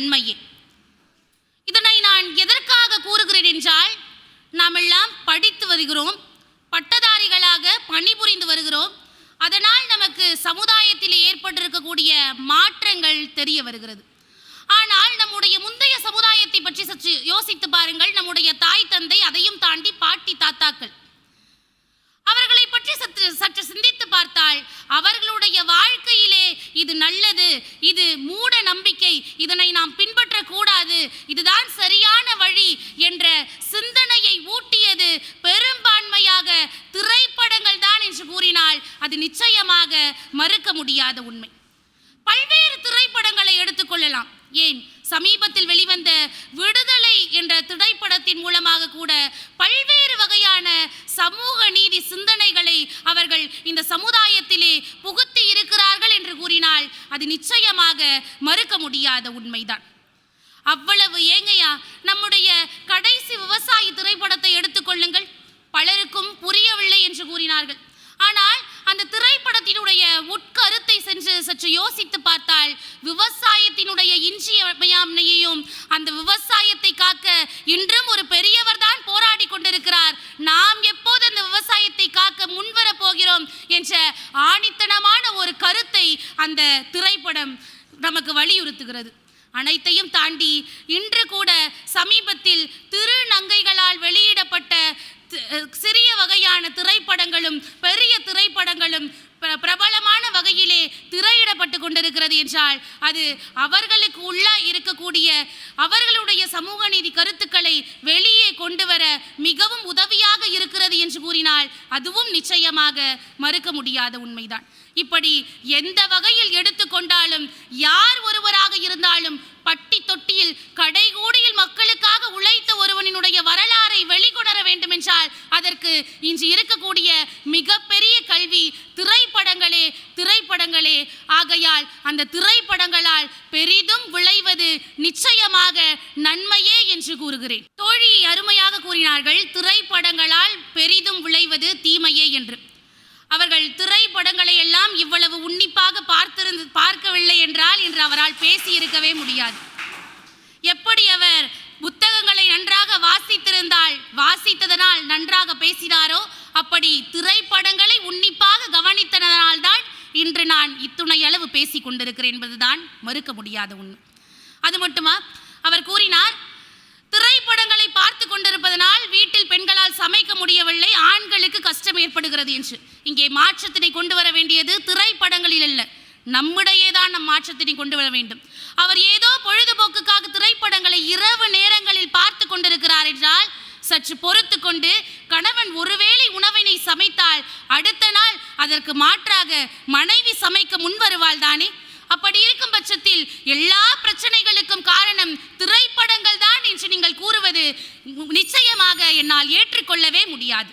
நன்மையே. இதனை நான் எதற்காக கூறுகிறேன் என்றால் நாம் எல்லாம் படித்து வருகிறோம் பட்டதாரிகளாக பணிபுரிந்து வருகிறோம் அதனால் நமக்கு சமுதாயத்தில் ஏற்பட்டிருக்கக்கூடிய மாற்றங்கள் தெரிய வருகிறது. ஆனால் நம்முடைய முந்தைய சமுதாயத்தை பற்றி சற்று யோசித்து பாருங்கள் நம்முடைய தாய் தந்தை அதையும் தாண்டி பாட்டி தாத்தாக்கள். அவர்களை பற்றி சற்று சற்று சிந்தித்து பார்த்தால் அவர்களுடைய வாழ்க்கையிலே இது நல்லது இது மூட நம்பிக்கை இதனை நாம் பின்பற்றக்கூடாது. இதுதான் சரியான வழி என்ற சிந்தனையை ஊட்டியது பெரும்பான்மையாக திரைப்படங்கள் தான் என்று கூறினால் அது நிச்சயமாக மறுக்க முடியாத உண்மை. பல்வேறு திரைப்படங்களை எடுத்துக்கொள்ளலாம் ஏன்? சமீபத்தில் வெளிவந்த விடுதலை என்ற திரைப்படத்தின் மூலமாக கூட பல்வேறு வகையான சமூக நீதி சிந்தனைகளை அவர்கள் இந்த சமுதாயத்திலே புகுத்த அது நிச்சயமாக மறுக்க முடியாத உண்மைதான். அவ்வளவு ஏங்கையா நம்முடைய கடைசி விவசாயி திரைப்படத்தை எடுத்துக்கொள்ளுங்கள் பலருக்கும் புரியவில்லை என்று கூறினார்கள். ஆனால் அந்த திரைப்படத்தினுடைய உட்கருத்தை சென்று சற்று யோசித்து பார்த்தால் விவசாயத்தினுடைய இன்றியமையாமையையும் அந்த விவசாயத்தை காக்க இன்றும் ஒரு பெரியவர் தான் போராடி கொண்டிருக்கிறார் நாம் எப்போது அந்த விவசாயத்தை காக்க முன்வர போகிறோம் என்ற ஆணித்தனமான ஒரு கருத்தை அந்த திரைப்படம் நமக்கு வலியுறுத்துகிறது. அனைத்தையும் தாண்டி இன்று கூட சமீபத்தில் திருநங்கைகளால் வெளியிடப்பட்ட சிறிய வகையான திரைப்படங்களும் பெரிய திரைப்படங்களும் பிர- பிரபலமான வகையிலே திரையிடப்பட்டு கொண்டிருக்கிறது என்றால் அது அவர்களுக்கு உள்ள இருக்கக்கூடிய அவர்களுடைய சமூக நீதி கருத்துக்களை வெளியே கொண்டு வர மிகவும் உதவியாக இருக்கிறது என்று கூறினால் அதுவும் நிச்சயமாக மறுக்க முடியாத உண்மைதான். இப்படி எந்த வகையில் எடுத்துக்கொண்டாலும் யார் ஒருவராக இருந்தாலும் பட்டி தொட்டியில் கடைகூடியில் மக்களுக்காக உழைத்த ஒருவனினுடைய வரலாறை வெளிக்கொண்டு வேண்டும் என்றால் அதற்கு இன்று இருக்கக்கூடிய மிகப்பெரிய கல்வி திரைப்படங்களே திரைப்படங்களே. ஆகையால் அந்த திரைப்படங்களால் பெரிதும் விளைவது நிச்சயமாக நன்மையே என்று கூறுகிறேன். தோழி அருமையாக கூறினார்கள் திரைப்படங்களால் பெரிதும் விளைவது தீமையே என்று. அவர்கள் திரைப்படங்களை எல்லாம் இவ்வளவு உன்னிப்பாக பார்த்திருந்து பார்க்கவில்லை என்றால் இன்று அவரால் பேசி இருக்கவே முடியாது. எப்படி அவர் புத்தகங்களை நன்றாக வாசித்திருந்தால் வாசித்ததனால் நன்றாக பேசினாரோ? அப்படி திரைப்படங்களை உன்னிப்பாக கவனித்ததனால்தான் இன்று நான் இத்துணை அளவு பேசிக் கொண்டிருக்கிறேன் என்பதுதான் மறுக்க முடியாத ஒன்று அது மட்டுமா? அவர் கூறினார் திரைப்படங்களை பார்த்து கொண்டிருப்பதனால் வீட்டில் பெண்களால் சமைக்க முடியவில்லை ஆண்களுக்கு கஷ்டம் ஏற்படுகிறது என்று. இங்கே மாற்றத்தினை கொண்டு வர வேண்டியது திரைப்படங்களில் அல்ல. நம்மிடையே தான் நம் மாற்றத்தினை கொண்டு வர வேண்டும். அவர் ஏதோ பொழுதுபோக்குக்காக திரைப்படங்களை இரவு நேரங்களில் பார்த்து கொண்டிருக்கிறார் என்றால் சற்று பொறுத்து கொண்டு கணவன் ஒருவேளை உணவினை சமைத்தால் அடுத்த நாள் அதற்கு மாற்றாக மனைவி சமைக்க முன்வருவாள் தானே? அப்படி இருக்கும் பட்சத்தில் எல்லா பிரச்சனைகளுக்கும் காரணம் திரைப்படங்கள் தான் என்று நீங்கள் கூறுவது நிச்சயமாக என்னால் ஏற்றுக்கொள்ளவே முடியாது.